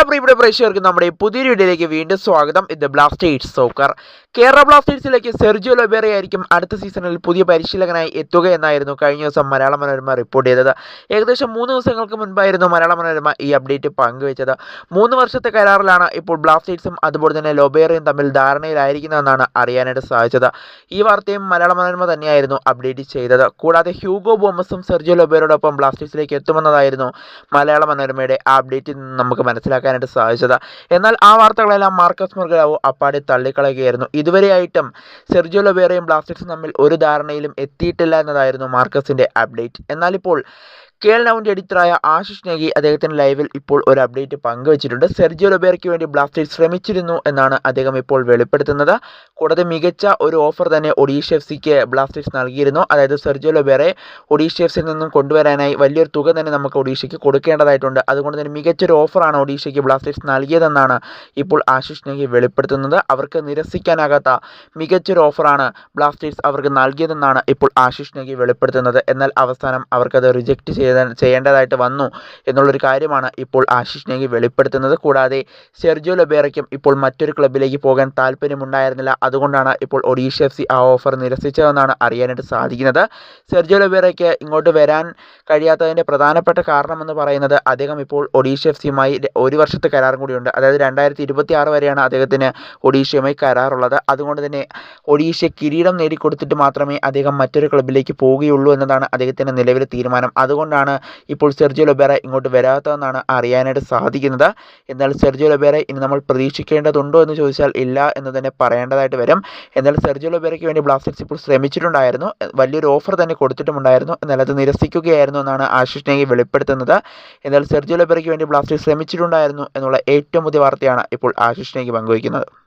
എല്ലാ പ്രിയപ്പെട്ട പ്രേക്ഷകർക്കും നമ്മുടെ പുതിയൊരു വീഡിയോയിലേക്ക് വീണ്ടും സ്വാഗതം. ഇത് ബ്ലാസ്റ്റേഴ്സ് സോക്കർ കേരള ബ്ലാസ്റ്റേഴ്സിലേക്ക് സെർജിയോ ലൊബേറി ആയിരിക്കും അടുത്ത സീസണിൽ പുതിയ പരിശീലകനായി എത്തുക എന്നായിരുന്നു കഴിഞ്ഞ ദിവസം മലയാള മനോരമ റിപ്പോർട്ട് ചെയ്തത്. ഏകദേശം മൂന്ന് ദിവസങ്ങൾക്ക് മുൻപായിരുന്നു മലയാള മനോരമ ഈ അപ്ഡേറ്റ് പങ്കുവച്ചത്. മൂന്ന് വർഷത്തെ കരാറിലാണ് ഇപ്പോൾ ബ്ലാസ്റ്റേഴ്സും അതുപോലെ തന്നെ ലൊബേറയും തമ്മിൽ ധാരണയിലായിരിക്കുന്നതെന്നാണ് അറിയാനായിട്ട് സാധിച്ചത്. ഈ വാർത്തയും മലയാള മനോരമ തന്നെയായിരുന്നു അപ്ഡേറ്റ് ചെയ്തത്. കൂടാതെ ഹ്യൂഗോ ബോമസും സെർജിയോ ലൊബേറോടൊപ്പം ബ്ലാസ്റ്റേഴ്സിലേക്ക് എത്തുമെന്നതായിരുന്നു മലയാള മനോരമയുടെ അപ്ഡേറ്റിൽ നമുക്ക് മനസ്സിലാക്കാനായിട്ട് സാധിച്ചത്. എന്നാൽ ആ വാർത്തകളെല്ലാം മാർക്കസ് മുർഗലാവോ അപ്പാടെ തള്ളിക്കളയുകയായിരുന്നു. ഇതുവരെയായിട്ടും സെർജിയോ ലൊബേറയും ബ്ലാസ്റ്റേഴ്സും തമ്മിൽ ഒരു ധാരണയിലും എത്തിയിട്ടില്ല എന്നതായിരുന്നു മാർക്കസിന്റെ അപ്ഡേറ്റ്. എന്നാൽ ഇപ്പോൾ എൽ നൗന്റെ എഡിറ്ററായ ആശിഷ് നേഗി അദ്ദേഹത്തിന്റെ ലൈവിൽ ഇപ്പോൾ ഒരു അപ്ഡേറ്റ് പങ്കുവച്ചിട്ടുണ്ട്. സെർജിയോ ലൊബേറയ്ക്ക് വേണ്ടി ബ്ലാസ്റ്റേഴ്സ് ശ്രമിച്ചിരുന്നു എന്നാണ് അദ്ദേഹം ഇപ്പോൾ വെളിപ്പെടുത്തുന്നത്. കൂടാതെ മികച്ച ഒരു ഓഫർ തന്നെ ഒഡീഷ എഫ് സിക്ക് ബ്ലാസ്റ്റേഴ്സ് നൽകിയിരുന്നു. അതായത് സെർജിയോ ലൊബേറെ ഒഡീഷ എഫ് സിയിൽ നിന്നും കൊണ്ടുവരാനായി വലിയൊരു തുക തന്നെ നമുക്ക് ഒഡീഷയ്ക്ക് കൊടുക്കേണ്ടതായിട്ടുണ്ട്. അതുകൊണ്ട് തന്നെ മികച്ചൊരു ഓഫറാണ് ഒഡീഷയ്ക്ക് ബ്ലാസ്റ്റേഴ്സ് നൽകിയതെന്നാണ് ഇപ്പോൾ ആശിഷ് നേഗി വെളിപ്പെടുത്തുന്നത്. അവർക്ക് നിരസിക്കാനാകാത്ത മികച്ചൊരു ഓഫറാണ് ബ്ലാസ്റ്റേഴ്സ് അവർക്ക് നൽകിയതെന്നാണ് ഇപ്പോൾ ആശിഷ് നേഗി വെളിപ്പെടുത്തുന്നത്. എന്നാൽ അവസാനം അവർക്കത് റിജക്റ്റ് ചെയ്ത ചെയ്യേണ്ടതായിട്ട് വന്നു എന്നുള്ളൊരു കാര്യമാണ് ഇപ്പോൾ ആശിഷ് നേഗി വെളിപ്പെടുത്തുന്നത്. കൂടാതെ സെർജിയോ ലൊബേറയ്ക്കും ഇപ്പോൾ മറ്റൊരു ക്ലബിലേക്ക് പോകാൻ താല്പര്യമുണ്ടായിരുന്നില്ല അതുകൊണ്ടാണ് ഇപ്പോൾ ഒഡീഷ എഫ് സി ആ ഓഫർ നിരസിച്ചതെന്നാണ് അറിയാനായിട്ട് സാധിക്കുന്നത്. സെർജിയോ ലൊബേറയ്ക്ക് ഇങ്ങോട്ട് വരാൻ കഴിയാത്തതിന്റെ പ്രധാനപ്പെട്ട കാരണമെന്ന് പറയുന്നത് അദ്ദേഹം ഇപ്പോൾ ഒഡീഷ എഫ് സിയുമായി ഒരു വർഷത്തെ കരാറും കൂടിയുണ്ട്. അതായത് രണ്ടായിരത്തി ഇരുപത്തി ആറ് വരെയാണ് അദ്ദേഹത്തിന് ഒഡീഷയുമായി കരാറുള്ളത്. അതുകൊണ്ട് തന്നെ ഒഡീഷ കിരീടം നേടിക്കൊടുത്തിട്ട് മാത്രമേ അദ്ദേഹം മറ്റൊരു ക്ലബിലേക്ക് പോവുകയുള്ളൂ എന്നതാണ് അദ്ദേഹത്തിന്റെ നിലവിലെ തീരുമാനം. അതുകൊണ്ടാണ് ഇപ്പോൾ സെർജിയോ ലൊബേറ ഇങ്ങോട്ട് വരാത്തതെന്നാണ് അറിയാനായിട്ട് സാധിക്കുന്നത്. എന്നാൽ സെർജിയോ ലൊബേറ ഇനി നമ്മൾ പ്രതീക്ഷിക്കേണ്ടതുണ്ടോ എന്ന് ചോദിച്ചാൽ ഇല്ല എന്ന് തന്നെ പറയേണ്ടതായിട്ട് വരും. എന്നാൽ സെർജിയോ ലൊബേറയ്ക്ക് വേണ്ടി ബ്ലാസ്റ്റേഴ്സ് ഇപ്പോൾ ശ്രമിച്ചിട്ടുണ്ടായിരുന്നു. വലിയൊരു ഓഫർ തന്നെ കൊടുത്തിട്ടുമുണ്ടായിരുന്നു. എന്നാൽ അത് നിരസിക്കുകയായിരുന്നു എന്നാണ് ആശിഷ് നേഗി വെളിപ്പെടുത്തുന്നത്. എന്നാൽ സെർജിയോ ലൊബേറയ്ക്ക് വേണ്ടി ബ്ലാസ്റ്റേഴ്സ് ശ്രമിച്ചിട്ടുണ്ടായിരുന്നു എന്നുള്ള ഏറ്റവും പുതിയ വാർത്തയാണ് ഇപ്പോൾ ആശിഷ് നേഗി പങ്കുവയ്ക്കുന്നത്.